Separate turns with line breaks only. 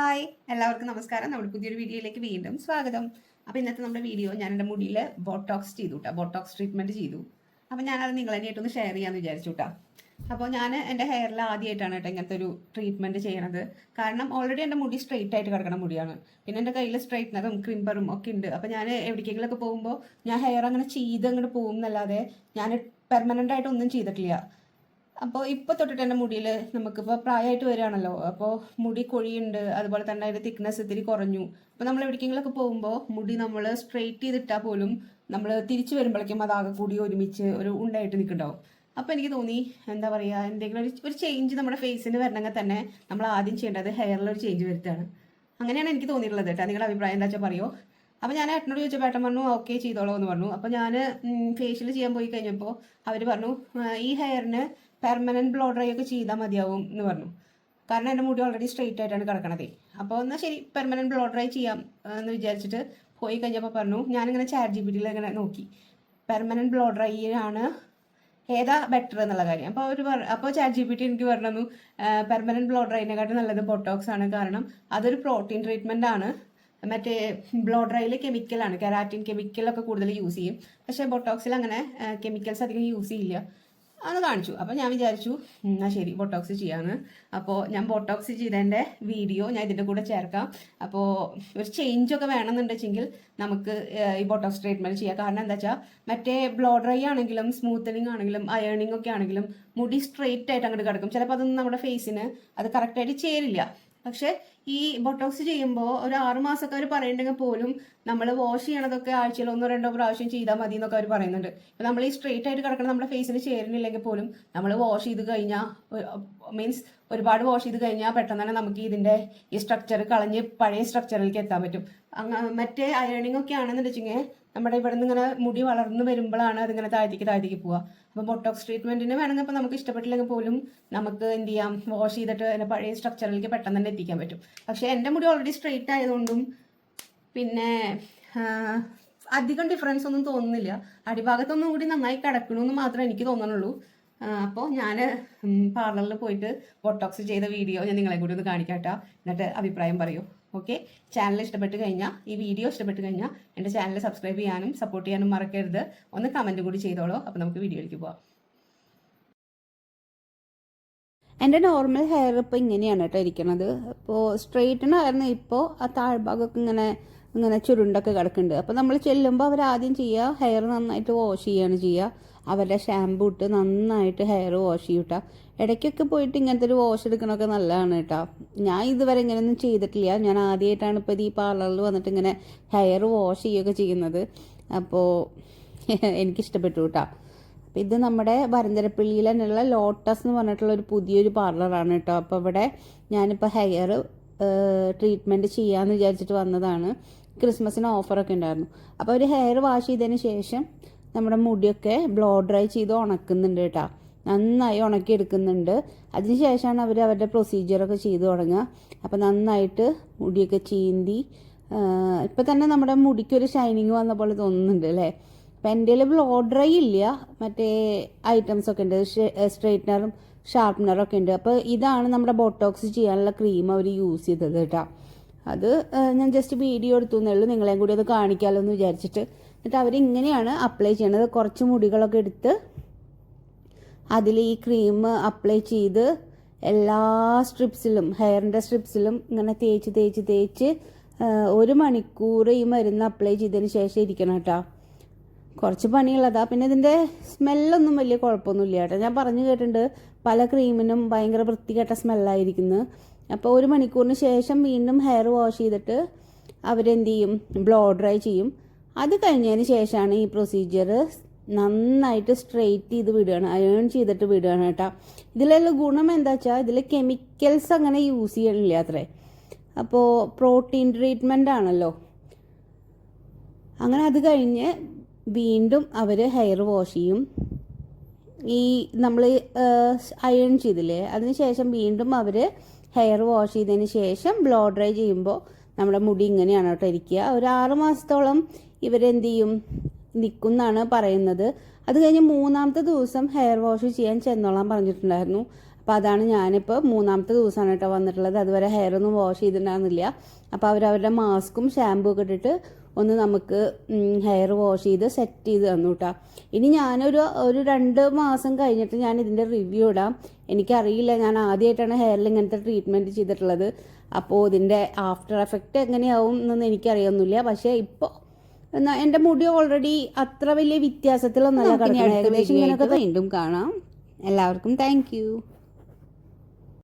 Hi എല്ലാവർക്കും നമസ്കാരം. നമ്മുടെ പുതിയൊരു വീഡിയോയിലേക്ക് വീണ്ടും സ്വാഗതം. അപ്പോൾ ഇന്നത്തെ നമ്മുടെ വീഡിയോ ഞാൻ എന്റെ മുടിയിൽ ബോട്ടോക്സ് ചെയ്തു കേട്ടോ ബോട്ടോക്സ് ട്രീറ്റ്മെന്റ് ചെയ്തു. അപ്പോൾ ഞാനത് നിങ്ങൾ ഒന്ന് ഷെയർ ചെയ്യാമെന്ന് വിചാരിച്ചു കേട്ടോ അപ്പോൾ ഞാൻ എന്റെ ഹെയറിൽ ആദ്യമായിട്ടാണ് കേട്ടോ ഇങ്ങനത്തെ ഒരു ട്രീറ്റ്മെന്റ് ചെയ്യണത്. കാരണം ഓൾറെഡി എന്റെ മുടി സ്ട്രെയിറ്റ് ആയിട്ട് കിടക്കണ മുടിയാണ്. പിന്നെ എന്റെ കയ്യിൽ സ്ട്രൈറ്റ്നറും ക്രിമ്പറും ഒക്കെ ഉണ്ട്. അപ്പോൾ ഞാൻ എവിടേക്കെങ്കിലൊക്കെ പോകുമ്പോൾ ഞാൻ ഹെയർ അങ്ങനെ ചെയ്ത് അങ്ങോട്ട് പോകും എന്നല്ലാതെ ഞാൻ പെർമനന്റ് ആയിട്ട് ഒന്നും ചെയ്തിട്ടില്ല. അപ്പോൾ ഇപ്പോൾ തൊട്ടിട്ട് തന്നെ മുടിയിൽ നമുക്കിപ്പോൾ പ്രായമായിട്ട് വരികയാണല്ലോ. അപ്പോൾ മുടി കൊഴിയുണ്ട് അതുപോലെ തന്നെ അതിന്റെ തിക്നെസ് ഇത്തിരി കുറഞ്ഞു. അപ്പോൾ നമ്മൾ എവിടേക്കെങ്കിലൊക്കെ പോകുമ്പോൾ മുടി നമ്മൾ സ്ട്രെയിറ്റ് ചെയ്തിട്ടാൽ പോലും നമ്മൾ തിരിച്ചു വരുമ്പോഴേക്കും അതാകെ കൂടി ഒരുമിച്ച് ഒരു ഉണ്ടായിട്ട് നിൽക്കുന്നുണ്ടാവും. അപ്പോൾ എനിക്ക് തോന്നി എന്താ പറയുക എന്തെങ്കിലും ഒരു ഒരു ചേഞ്ച് നമ്മുടെ ഫേസിന് വരണമെങ്കിൽ തന്നെ നമ്മൾ ആദ്യം ചെയ്യേണ്ടത് ഹെയറിൽ ഒരു ചേഞ്ച് വരുത്താണ് അങ്ങനെയാണ് എനിക്ക് തോന്നിയിട്ടുള്ളത് കേട്ടോ. നിങ്ങളുടെ അഭിപ്രായം എന്താ വെച്ചാൽ പറയോ? അപ്പോൾ ഞാൻ ഏട്ടനോട് ചോദിച്ചപ്പോൾ ഏട്ടൻ പറഞ്ഞു ഓക്കെ ചെയ്തോളൂ എന്ന് പറഞ്ഞു. അപ്പോൾ ഞാൻ ഫേഷ്യൽ ചെയ്യാൻ പോയി കഴിഞ്ഞപ്പോൾ അവർ പറഞ്ഞു ഈ ഹെയറിന് പെർമനന്റ് ബ്ലോ ഡ്രൈ ഒക്കെ ചെയ്താൽ മതിയാവും എന്ന് പറഞ്ഞു. കാരണം എന്റെ മുടി ഓൾറെഡി സ്ട്രെയിറ്റ് ആയിട്ടാണ് കിടക്കണതേ. അപ്പോൾ എന്നാൽ ശരി പെർമനന്റ് ബ്ലോ ഡ്രൈ ചെയ്യാം എന്ന് വിചാരിച്ചിട്ട് പോയി കഴിഞ്ഞപ്പോൾ പറഞ്ഞു ഞാനിങ്ങനെ ചാറ്റ് ജി പി ടിയിൽ ഇങ്ങനെ നോക്കി. പെർമനന്റ് ബ്ലോ ഡ്രൈ ആണ് ഏതാ ബെറ്റർ എന്നുള്ള കാര്യം. അപ്പോൾ അവർ പറ അപ്പോൾ ചാറ്റ് ജി പി ടി എനിക്ക് പറഞ്ഞു പെർമനന്റ് ബ്ലോ ഡ്രൈനെക്കാട്ടും നല്ലത് ബൊട്ടോക്സ് ആണ്. കാരണം അതൊരു പ്രോട്ടീൻ ട്രീറ്റ്മെന്റ് ആണ്. മറ്റേ ബ്ലോ ഡ്രൈയിൽ കെമിക്കലാണ് കെരാറ്റിൻ കെമിക്കലൊക്കെ കൂടുതൽ യൂസ് ചെയ്യും. പക്ഷേ ബൊട്ടോക്സിൽ അങ്ങനെ കെമിക്കൽസ് അധികം യൂസ് ചെയ്യില്ല. അത് കാണിച്ചു. അപ്പോൾ ഞാൻ വിചാരിച്ചു എന്നാൽ എന്നാ ശരി ബോട്ടോക്സ് ചെയ്യാമെന്ന് അപ്പോൾ ഞാൻ ബോട്ടോക്സ് ചെയ്തതിന്റെ വീഡിയോ ഞാൻ ഇതിന്റെ കൂടെ ചേർക്കാം. അപ്പോൾ ഒരു ചേഞ്ചൊക്കെ വേണമെന്നുണ്ടെങ്കിൽ നമുക്ക് ഈ ബോട്ടോക്സ് ട്രീറ്റ്മെന്റ് ചെയ്യാം. കാരണം എന്താ വെച്ചാൽ മറ്റേ ബ്ലോ ഡ്രൈ ആണെങ്കിലും സ്മൂത്തനിങ് ആണെങ്കിലും അയേണിംഗ് ഒക്കെ ആണെങ്കിലും മുടി സ്ട്രെയിറ്റ് ആയിട്ട് അങ്ങോട്ട് കിടക്കും. ചിലപ്പോൾ അതൊന്നും നമ്മുടെ ഫേസിന് അത് കറക്റ്റായിട്ട് ചേരില്ല. പക്ഷേ ഈ ബൊട്ടോക്സ് ചെയ്യുമ്പോൾ ഒരു ആറുമാസമൊക്കെ അവർ പറയുന്നുണ്ടെങ്കിൽ പോലും നമ്മൾ വാഷ് ചെയ്യണതൊക്കെ ആഴ്ചയിൽ ഒന്നോ രണ്ടോ പ്രാവശ്യം ചെയ്താൽ മതി എന്നൊക്കെ അവർ പറയുന്നുണ്ട്. ഇപ്പം നമ്മൾ ഈ സ്ട്രെയിറ്റ് ആയിട്ട് കിടക്കണം നമ്മുടെ ഫേസിന് ചേരുന്നില്ലെങ്കിൽ പോലും നമ്മൾ വാഷ് ചെയ്ത് കഴിഞ്ഞാൽ മീൻസ് ഒരുപാട് വാഷ് ചെയ്ത് കഴിഞ്ഞാൽ പെട്ടെന്ന് തന്നെ നമുക്ക് ഇതിന്റെ ഈ സ്ട്രക്ചർ കളഞ്ഞ് പഴയ സ്ട്രക്ചറിലേക്ക് എത്താൻ പറ്റും. മറ്റേ അയേണിംഗ് ഒക്കെ ആണെന്ന് വെച്ചെങ്കിൽ നമ്മുടെ ഇവിടെ നിന്ന് ഇങ്ങനെ മുടി വളർന്നു വരുമ്പോഴാണ് അതിങ്ങനെ താഴത്തേക്ക് താഴത്തേക്ക് പോവുക. അപ്പോൾ ബൊട്ടോക്സ് ട്രീറ്റ്മെന്റിന് വേണമെങ്കിൽ ഇപ്പോൾ നമുക്ക് ഇഷ്ടപ്പെട്ടില്ലെങ്കിൽ പോലും നമുക്ക് എന്ത് ചെയ്യാം? വാഷ് ചെയ്തിട്ട് അതിന്റെ പഴയ സ്ട്രക്ചറിലേക്ക് പെട്ടെന്ന് തന്നെ എത്തിക്കാൻ പറ്റും. പക്ഷേ എന്റെ മുടി ഓൾറെഡി സ്ട്രെയിറ്റ് ആയതുകൊണ്ടും പിന്നെ അധികം ഡിഫറൻസ് ഒന്നും തോന്നുന്നില്ല. അടിഭാഗത്തൊന്നും കൂടി നന്നായി കിടക്കണമെന്ന് മാത്രമേ എനിക്ക് തോന്നുന്നുള്ളൂ അപ്പോൾ ഞാൻ പാർലറിൽ പോയിട്ട് ബൊട്ടോക്സ് ചെയ്ത വീഡിയോ ഞാൻ നിങ്ങളെ കൂടി ഒന്ന് കാണിക്കാട്ടോ. എന്നിട്ട് അഭിപ്രായം പറയൂ. ഓക്കെ ചാനൽ ഇഷ്ടപ്പെട്ട് കഴിഞ്ഞാൽ ഈ വീഡിയോ ഇഷ്ടപ്പെട്ട് കഴിഞ്ഞാൽ എന്റെ ചാനൽ സബ്സ്ക്രൈബ് ചെയ്യാനും സപ്പോർട്ട് ചെയ്യാനും മറക്കരുത്. ഒന്ന് കമന്റ് കൂടി ചെയ്തോളൂ. അപ്പോൾ നമുക്ക് വീഡിയോയിലേക്ക് പോവാം.
എന്റെ നോർമൽ ഹെയർ ഇപ്പോൾ ഇങ്ങനെയാണ് കേട്ടോ ഇരിക്കുന്നത് ഇപ്പോൾ സ്ട്രെയിറ്റൻ ആയിരുന്നു ഇപ്പോൾ ആ താഴ്ഭാഗമൊക്കെ ഇങ്ങനെ ഇങ്ങനെ ചുരുണ്ടൊക്കെ കിടക്കുന്നുണ്ട്. അപ്പോൾ നമ്മൾ ചെല്ലുമ്പോൾ അവർ ആദ്യം ചെയ്യുക ഹെയർ നന്നായിട്ട് വാഷ് ചെയ്യുകയാണ് ചെയ്യുക അവരുടെ ഷാമ്പു ഇട്ട് നന്നായിട്ട് ഹെയർ വാഷ് ചെയ്യൂട്ടാ. ഇടയ്ക്കൊക്കെ പോയിട്ട് ഇങ്ങനത്തെ ഒരു വാഷ് എടുക്കണമൊക്കെ നല്ലതാണ് കേട്ടോ. ഞാൻ ഇതുവരെ ഇങ്ങനെയൊന്നും ചെയ്തിട്ടില്ല. ഞാൻ ആദ്യമായിട്ടാണ് ഇപ്പോൾ ഈ പാർലറിൽ വന്നിട്ട് ഇങ്ങനെ ഹെയർ വാഷ് ചെയ്യുകയൊക്കെ ചെയ്യുന്നത്. അപ്പോൾ എനിക്കിഷ്ടപ്പെട്ടു കേട്ടോ. അപ്പോൾ ഇത് നമ്മുടെ വരന്തരപ്പള്ളിയിൽ തന്നെയുള്ള ലോട്ടസ് എന്ന് പറഞ്ഞിട്ടുള്ള ഒരു പുതിയൊരു പാർലറാണ് കേട്ടോ. അപ്പോൾ ഇവിടെ ഞാനിപ്പോൾ ഹെയർ ട്രീറ്റ്മെന്റ് ചെയ്യാമെന്ന് വിചാരിച്ചിട്ട് വന്നതാണ്. ക്രിസ്മസിന് ഓഫറൊക്കെ ഉണ്ടായിരുന്നു. അപ്പോൾ ഒരു ഹെയർ വാഷ് ചെയ്തതിന് ശേഷം നമ്മുടെ മുടിയൊക്കെ ബ്ലോ ഡ്രൈ ചെയ്ത് ഉണക്കുന്നുണ്ട് കേട്ടോ. നന്നായി ഉണക്കി എടുക്കുന്നുണ്ട് അതിനുശേഷമാണ് അവർ അവരുടെ പ്രൊസീജിയറൊക്കെ ചെയ്തു തുടങ്ങുക. അപ്പോൾ നന്നായിട്ട് മുടിയൊക്കെ ചീന്തി ഇപ്പം തന്നെ നമ്മുടെ മുടിക്കൊരു ഷൈനിങ് വന്ന പോലെ തോന്നുന്നുണ്ട് അല്ലേ? അപ്പം എന്റെ കയ്യിൽ ബ്ലോ ഡ്രൈ ഇല്ല. മറ്റേ ഐറ്റംസ് ഒക്കെ ഉണ്ട്. സ്ട്രെയിറ്റ്നറും ഷാർപ്പനറും ഒക്കെ ഉണ്ട്. അപ്പോൾ ഇതാണ് നമ്മുടെ ബോട്ടോക്സ് ചെയ്യാനുള്ള ക്രീം അവർ യൂസ് ചെയ്തത് കേട്ടോ. അത് ഞാൻ ജസ്റ്റ് വീഡിയോ എടുത്തു എന്നേ ഉള്ളൂ. നിങ്ങളെയും കൂടി അത് കാണിക്കാമല്ലോ എന്ന് വിചാരിച്ചിട്ട്. എന്നിട്ട് അവരിങ്ങനെയാണ് അപ്ലൈ ചെയ്യണത്. കുറച്ച് മുടികളൊക്കെ എടുത്ത് അതിൽ ഈ ക്രീം അപ്ലൈ ചെയ്ത് എല്ലാ സ്ട്രിപ്സിലും ഹെയറിന്റെ സ്ട്രിപ്സിലും ഇങ്ങനെ തേച്ച് തേച്ച് തേച്ച് ഒരു മണിക്കൂർ ഈ മരുന്ന് അപ്ലൈ ചെയ്തതിന് ശേഷം ഇരിക്കണം കേട്ടോ. കുറച്ച് പണിയുള്ളതാ. പിന്നെ ഇതിന്റെ സ്മെല്ലൊന്നും വലിയ കുഴപ്പമൊന്നുമില്ല കേട്ടോ. ഞാൻ പറഞ്ഞു കേട്ടിട്ടുണ്ട് പല ക്രീമിനും ഭയങ്കര വൃത്തികെട്ട സ്മെല്ലായിരിക്കുന്നു അപ്പോൾ ഒരു മണിക്കൂറിന് ശേഷം വീണ്ടും ഹെയർ വാഷ് ചെയ്തിട്ട് അവരെന്ത് ചെയ്യും ബ്ലോ ഡ്രൈ ചെയ്യും. അത് കഴിഞ്ഞതിന് ശേഷമാണ് ഈ പ്രൊസീജിയർ നന്നായിട്ട് സ്ട്രെയിറ്റ് ചെയ്ത് വിടുകയാണ്. അയേൺ ചെയ്തിട്ട് വിടുകയാണ് കേട്ടോ. ഇതിലുള്ള ഗുണം എന്താ വെച്ചാൽ ഇതിൽ കെമിക്കൽസ് അങ്ങനെ യൂസ് ചെയ്യണില്ല അത്രേ. അപ്പോൾ പ്രോട്ടീൻ ട്രീറ്റ്മെന്റ് ആണല്ലോ. അങ്ങനെ അത് കഴിഞ്ഞ് വീണ്ടും അവർ ഹെയർ വാഷ് ചെയ്യും. ഈ നമ്മൾ അയൺ ചെയ്തില്ലേ അതിനുശേഷം വീണ്ടും അവർ ഹെയർ വാഷ് ചെയ്തതിന് ശേഷം ബ്ലോ ഡ്രൈ ചെയ്യുമ്പോൾ നമ്മുടെ മുടി ഇങ്ങനെയാണ് കേട്ടോ ഇരിക്കുക. ഒരു ആറ് മാസത്തോളം ഇവരെന്ത് ചെയ്യും? നിൽക്കും എന്നാണ് പറയുന്നത്. അത് കഴിഞ്ഞ് മൂന്നാമത്തെ ദിവസം ഹെയർ വാഷ് ചെയ്യാൻ ചെന്നോളാൻ പറഞ്ഞിട്ടുണ്ടായിരുന്നു. അപ്പം അപ്പോൾ അതാണ് ഞാനിപ്പോൾ മൂന്നാമത്തെ ദിവസമാണ് കേട്ടോ വന്നിട്ടുള്ളത്. അതുവരെ ഹെയർ ഒന്നും വാഷ് ചെയ്തിട്ടുണ്ടായിരുന്നില്ല. അപ്പോൾ അവർ അവരുടെ മാസ്കും ഷാമ്പൂ ഒക്കെ ഇട്ടിട്ട് ഒന്ന് നമുക്ക് ഹെയർ വാഷ് ചെയ്ത് സെറ്റ് ചെയ്ത് തന്നു കേട്ടോ ഇനി ഞാനൊരു ഒരു രണ്ട് മാസം കഴിഞ്ഞിട്ട് ഞാൻ ഇതിന്റെ റിവ്യൂ ഇടാം. എനിക്കറിയില്ല ഞാൻ ആദ്യമായിട്ടാണ് ഹെയറിൽ ഇങ്ങനത്തെ ട്രീറ്റ്മെന്റ് ചെയ്തിട്ടുള്ളത്. അപ്പോൾ ഇതിന്റെ ആഫ്റ്റർ എഫക്റ്റ് എങ്ങനെയാവും എന്നൊന്നും എനിക്കറിയൊന്നുമില്ല. പക്ഷേ ഇപ്പോൾ എന്നാൽ എന്റെ മുടി ഓൾറെഡി അത്ര വലിയ വ്യത്യാസത്തിലൊന്നല്ല
നമുക്കിനി
കിടക്കുന്നത്.
അടുത്ത
ഏകദേശം ഇങ്ങനെയൊക്കെ വീണ്ടും കാണാം. എല്ലാവർക്കും താങ്ക്